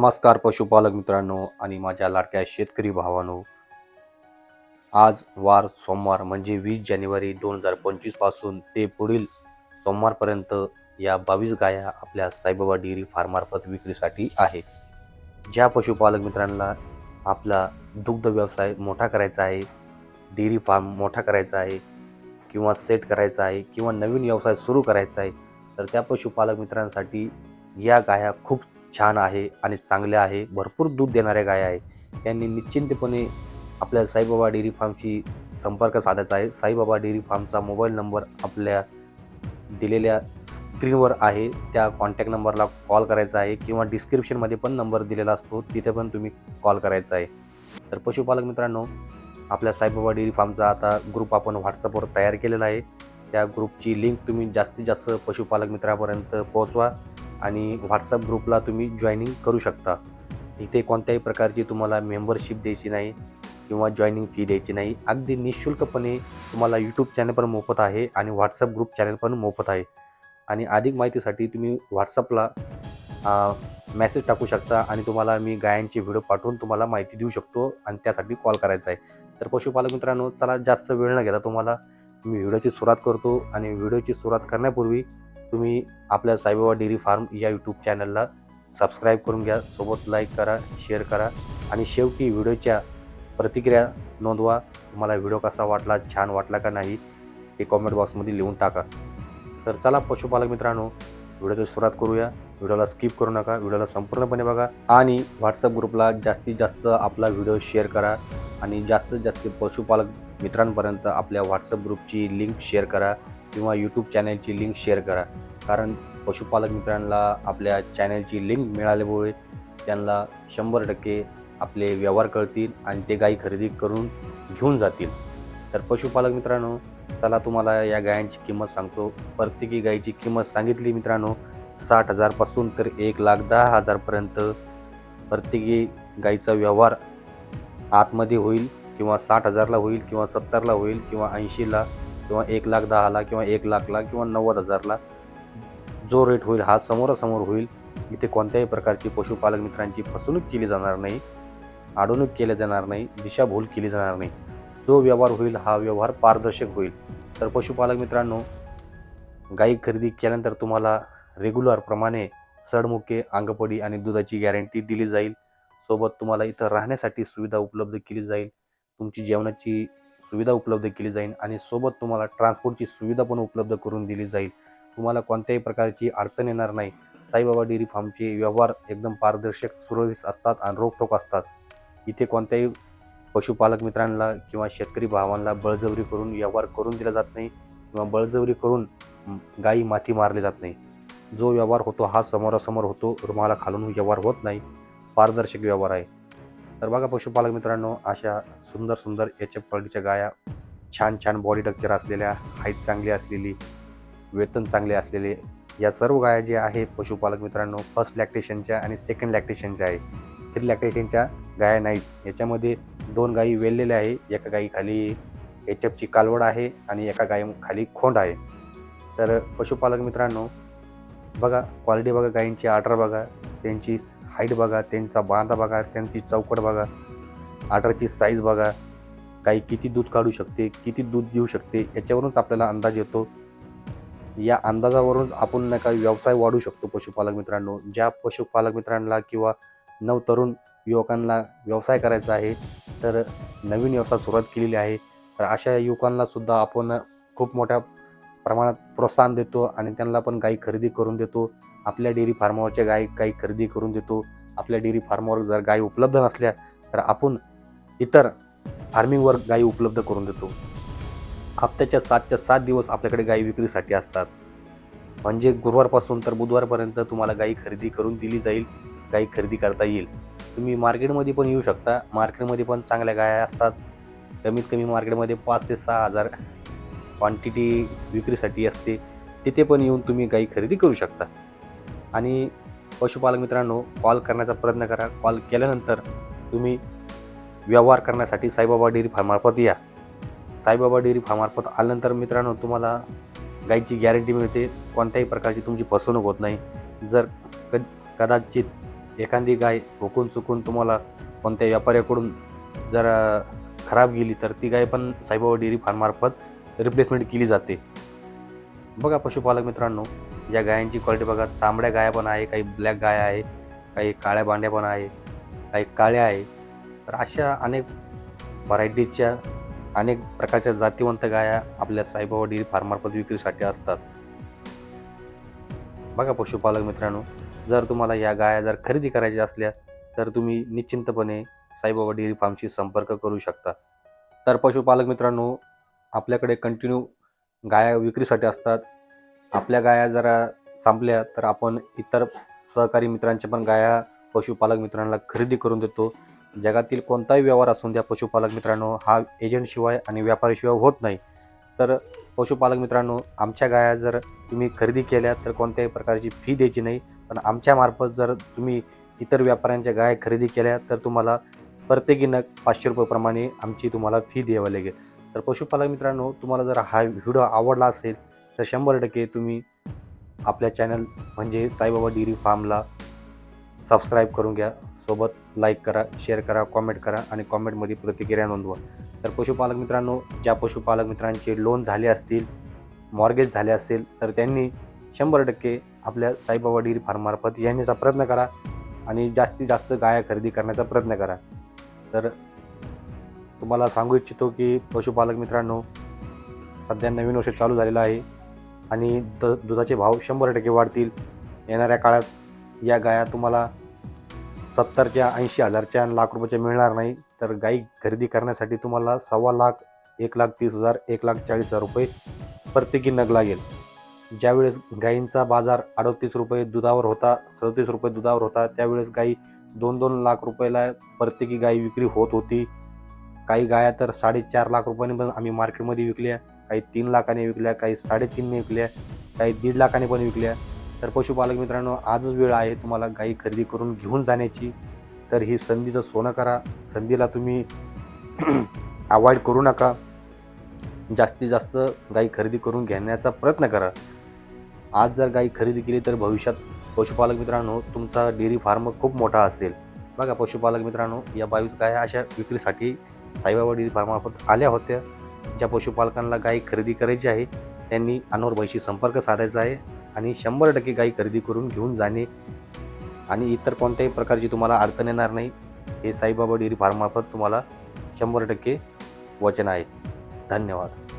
नमस्कार पशुपालक मित्रांनो आणि माझ्या लाडक्या शेतकरी भावानो. आज वार सोमवार म्हणजे वीस जानेवारी दोन हजार पंचवीसपासून ते पुढील सोमवारपर्यंत या बावीस गाया आपल्या साईबाबा डेअरी फार्मार्फत विक्रीसाठी आहे ज्या पशुपालक मित्रांना आपला दुग्ध व्यवसाय मोठा करायचा आहे डेअरी फार्म मोठा करायचा आहे किंवा सेट करायचा आहे किंवा नवीन व्यवसाय सुरू करायचा आहे तर त्या पशुपालक मित्रांसाठी या गाया खूप छान आहे आणि चांगल्या आहे भरपूर दूध देणाऱ्या गाय आहे. त्यांनी निश्चिंतपणे आपल्या साईबाबा डेअरी फार्मशी संपर्क साधायचा आहे. साईबाबा डेअरी फार्मचा मोबाईल नंबर आपल्या दिलेल्या स्क्रीनवर आहे. त्या कॉन्टॅक्ट नंबरला कॉल करायचा आहे किंवा डिस्क्रिप्शनमध्ये पण नंबर दिलेला असतो. तिथे पण तुम्ही कॉल करायचा आहे. तर पशुपालक मित्रांनो आपल्या साईबाबा डेअरी फार्मचा आता ग्रुप आपण व्हॉट्सअपवर तयार केलेला आहे. त्या ग्रुपची लिंक तुम्ही जास्तीत जास्त पशुपालक मित्रापर्यंत पोहोचवा. आणि व्हॉट्सअप ग्रुपला तुम्ही जॉईनिंग करू शकता. इथे कोणत्याही प्रकारची तुम्हाला मेंबरशिप द्यायची नाही किंवा जॉईनिंग फी द्यायची नाही. अगदी निशुल्कपणे तुम्हाला यूट्यूब चॅनल पण मोफत आहे आणि व्हॉट्सअप ग्रुप चॅनल पण मोफत आहे. आणि अधिक माहितीसाठी तुम्ही व्हॉट्सअपला मेसेज टाकू शकता आणि तुम्हाला मी गायांचे व्हिडिओ पाठवून तुम्हाला माहिती देऊ शकतो आणि त्यासाठी कॉल करायचा आहे. तर पशुपालक मित्रांनो त्याला जास्त वेळ न घेता तुम्हाला मी व्हिडिओची सुरुवात करतो आणि व्हिडिओची सुरुवात करण्यापूर्वी तुम्ही आपल्या साईबाबा डेअरी फार्म या यूट्यूब चॅनलला सबस्क्राईब करून घ्या. सोबत लाईक करा शेअर करा. आणि शेवटी व्हिडिओच्या प्रतिक्रिया नोंदवा. तुम्हाला व्हिडिओ कसा वाटला छान वाटला का नाही ते कॉमेंट बॉक्समध्ये लिहून टाका. तर चला पशुपालक मित्रांनो व्हिडिओची सुरुवात करूया. व्हिडिओला स्किप करू नका. व्हिडिओला संपूर्णपणे बघा. आणि व्हॉट्सअप ग्रुपला जास्तीत जास्त आपला व्हिडिओ शेअर करा. आणि जास्तीत जास्त पशुपालक मित्रांपर्यंत आपल्या व्हॉट्सअप ग्रुपची लिंक शेअर करा. किंवा यूट्यूब चॅनलची लिंक शेअर करा. कारण पशुपालक मित्रांना आपल्या चॅनलची लिंक मिळाल्यामुळे त्यांना शंभर टक्के आपले व्यवहार कळतील आणि ते गाई खरेदी करून घेऊन जातील. तर पशुपालक मित्रांनो त्याला तुम्हाला या गायांची किंमत सांगतो. प्रत्येकी गायीची किंमत सांगितली मित्रांनो साठ हजारपासून तर एक लाख दहा हजारपर्यंत प्रत्येकी गाईचा व्यवहार आतमध्ये होईल किंवा साठ हजारला होईल किंवा सत्तरला होईल किंवा ऐंशीला किंवा एक लाख दहाला किंवा एक लाखला किंवा नव्वद हजारला जो रेट होईल हा समोरासमोर होईल. इथे कोणत्याही प्रकारची पशुपालक मित्रांची फसवणूक केली जाणार नाही अडवणूक केली जाणार नाही दिशाभूल केली जाणार नाही. जो व्यवहार होईल हा व्यवहार पारदर्शक होईल. तर पशुपालक मित्रांनो गाई खरेदी केल्यानंतर तुम्हाला रेग्युलरप्रमाणे सडमुके अंगपडी आणि दुधाची गॅरंटी दिली जाईल. सोबत तुम्हाला इथं राहण्यासाठी सुविधा उपलब्ध केली जाईल. तुमची जेवणाची सुविधा उपलब्ध केली जाईल आणि सोबत तुम्हाला ट्रान्सपोर्टची सुविधा पण उपलब्ध करून दिली जाईल. तुम्हाला कोणत्याही प्रकारची अडचण येणार नाही. साईबाबा डेअरी फार्मचे व्यवहार एकदम पारदर्शक सुरळीत असतात आणि रोखोक असतात. इथे कोणत्याही पशुपालक मित्रांना किंवा शेतकरी भावांना बळजबरी करून व्यवहार करून दिला जात नाही किंवा बळजबरी करून गायी माती मारली जात नाही. जो व्यवहार होतो हा समोरासमोर होतो रुमाला खालून व्यवहार होत नाही पारदर्शक व्यवहार आहे. तर बघा पशुपालक मित्रांनो अशा सुंदर सुंदर याच्या क्वालिटीच्या गाया छान छान बॉडी स्ट्रक्चर असलेल्या हाईट चांगली असलेली वेतन चांगले असलेले या सर्व गाया जे आहे पशुपालक मित्रांनो फर्स्ट लॅक्टेशनच्या आणि सेकंड लॅक्टेशनच्या आहे. थ्री लॅक्टेशनच्या गाया नाहीच. याच्यामध्ये दोन गायी वेललेल्या आहे. एका गायी खाली एच एफची कालवड आहे आणि एका गायी खाली खोंड आहे. तर पशुपालक मित्रांनो बघा क्वालिटी बघा गायींची आर्डर बघा त्यांची हाईट बघा त्यांचा बांधा बघा त्यांची चौकट बघा आर्डरची साईज बघा गाई किती दूध काढू शकते किती दूध देऊ शकते याच्यावरूनच आपल्याला अंदाज येतो. या अंदाजावरून आपण नाही का व्यवसाय वाढू शकतो पशुपालक मित्रांनो. ज्या पशुपालक मित्रांना किंवा नवतरुण युवकांना व्यवसाय करायचा आहे तर नवीन व्यवसाय सुरुवात केलेली आहे. तर अशा युवकांना सुद्धा आपण खूप मोठ्या प्रमाणात प्रोत्साहन देतो आणि त्यांना पण गाई खरेदी करून देतो. आपल्या डेअरी फार्मावरच्या गाई गाई खरेदी करून देतो. आपल्या डेअरी फार्मावर जर गाई उपलब्ध नसल्या तर आपण इतर फार्मिंगवर गाई उपलब्ध करून देतो. हप्त्याच्या सातच्या सात दिवस आपल्याकडे गाई विक्रीसाठी असतात. म्हणजे गुरुवारपासून तर बुधवारपर्यंत तुम्हाला गाई खरेदी करून दिली जाईल गाई खरेदी करता येईल. तुम्ही मार्केटमध्ये पण येऊ शकता. मार्केटमध्ये पण चांगल्या गाया असतात. कमीत कमी मार्केटमध्ये पाच ते सहा हजार क्वांटिटी विक्रीसाठी असते. तिथे पण येऊन तुम्ही गाई खरेदी करू शकता. आणि पशुपालक मित्रांनो कॉल करण्याचा प्रयत्न करा. कॉल केल्यानंतर तुम्ही व्यवहार करण्यासाठी साईबाबा डेअरी फार्मार्फत या. साईबाबा डेअरी फार्मार्फत आल्यानंतर मित्रांनो तुम्हाला गाईची गॅरंटी मिळते. कोणत्याही प्रकारची तुमची फसवणूक होत नाही. जर क कदाचित एखादी गाय हुकून चुकून तुम्हाला कोणत्या व्यापाऱ्याकडून जर खराब गेली तर ती गाय पण साईबाबा डेअरी फार्ममार्फत रिप्लेसमेंट केली जाते. बघा पशुपालक मित्रांनो या गायांची क्वालिटी बघा. तांबड्या गाया पण आहे काही ब्लॅक गाय आहे काही काळ्या बांड्या पण आहे काही काळ्या आहे. तर अशा अनेक व्हरायटीच्या अनेक प्रकारच्या जातीवंत गाया आपल्या साईबाबा डेअरी फार्ममार्फत विक्रीसाठी असतात. बघा पशुपालक मित्रांनो जर तुम्हाला या गाया जर खरेदी करायच्या असल्या तर तुम्ही निश्चिंतपणे साईबाबा डेअरी फार्मशी संपर्क करू शकता. तर पशुपालक मित्रांनो आपल्याकडे कंटिन्यू गाया विक्रीसाठी असतात. आपल्या गाया जरा संपल्या तर आपण इतर सहकारी मित्रांच्या पण गाया पशुपालक मित्रांना खरेदी करून देतो. जगातील कोणताही व्यवहार असून द्या पशुपालक मित्रांनो हा एजंटशिवाय आणि व्यापारीशिवाय होत नाही. तर पशुपालक मित्रांनो आमच्या गाया जर तुम्ही खरेदी केल्या तर कोणत्याही प्रकारची फी द्यायची नाही. पण आमच्यामार्फत जर तुम्ही इतर व्यापाऱ्यांच्या गाय खरेदी केल्या तर तुम्हाला प्रत्येकी नग पाचशे रुपयेप्रमाणे आमची तुम्हाला फी द्यावी लागेल. तर पशुपालक मित्रांनो तुम्हाला जर हा व्हिडिओ आवडला असेल तर शंभर टक्के तुम्ही आपल्या चॅनल म्हणजे साईबाबा डेअरी फार्मला सबस्क्राईब करून घ्या. सोबत लाईक करा शेअर करा कॉमेंट करा आणि कॉमेंटमध्ये प्रतिक्रिया नोंदवा. तर पशुपालक मित्रांनो ज्या पशुपालक मित्रांचे लोन झाले असतील मॉर्गेज झाले असेल तर त्यांनी शंभर टक्के आपल्या साईबाबा डेअरी फार्ममार्फत येण्याचा प्रयत्न करा आणि जास्तीत जास्त गाया खरेदी करण्याचा प्रयत्न करा. तर तुम्हाला सांगू इच्छितो की पशुपालक मित्रांनो सध्या नवीन वर्ष चालू झालेलं आहे आणि द दुधाचे भाव शंभर टक्के वाढतील. येणाऱ्या काळात या गाया तुम्हाला सत्तरच्या ऐंशी हजारच्या आणि लाख रुपयाच्या मिळणार नाही. तर गाई खरेदी करण्यासाठी तुम्हाला सव्वा लाख एक लाख तीस हजार एक लाख चाळीस हजार रुपये प्रत्येकी नग लागेल. ज्यावेळेस गाईंचा बाजार अडतीस रुपये दुधावर होता सदतीस रुपये दुधावर होता त्यावेळेस गाई दोन दोन लाख रुपयाला प्रत्येकी गाई विक्री होत होती. काही गाया तर साडेचार लाख रुपयांनी पण आम्ही मार्केटमध्ये विकल्या काही तीन लाखाने विकल्या काही साडेतीनने विकल्या काही दीड लाखाने पण विकल्या. तर पशुपालक मित्रांनो आजच वेळ आहे तुम्हाला गाई खरेदी करून घेऊन जाण्याची. तर ही संधीचं सोनं करा. संधीला तुम्ही अवॉइड करू नका. जास्तीत जास्त गाई खरेदी करून घेण्याचा प्रयत्न करा. आज जर गाई खरेदी केली तर भविष्यात पशुपालक मित्रांनो तुमचा डेअरी फार्म खूप मोठा असेल. बघा पशुपालक मित्रांनो या बावीस गाया अशा विक्रीसाठी साईबाबा डेअरी फार्मामार्फत आल्या होत्या. ज्या पशुपालकांना गाई खरेदी करायची आहे त्यांनी अनोरबाईशी संपर्क साधायचा आहे आणि शंभर टक्के गाई खरेदी करून घेऊन जाणे आणि इतर कोणत्याही प्रकारची तुम्हाला अडचण येणार नाही. हे साईबाबा डेअरी फार्मार्फत तुम्हाला शंभर टक्के वचन आहे. धन्यवाद.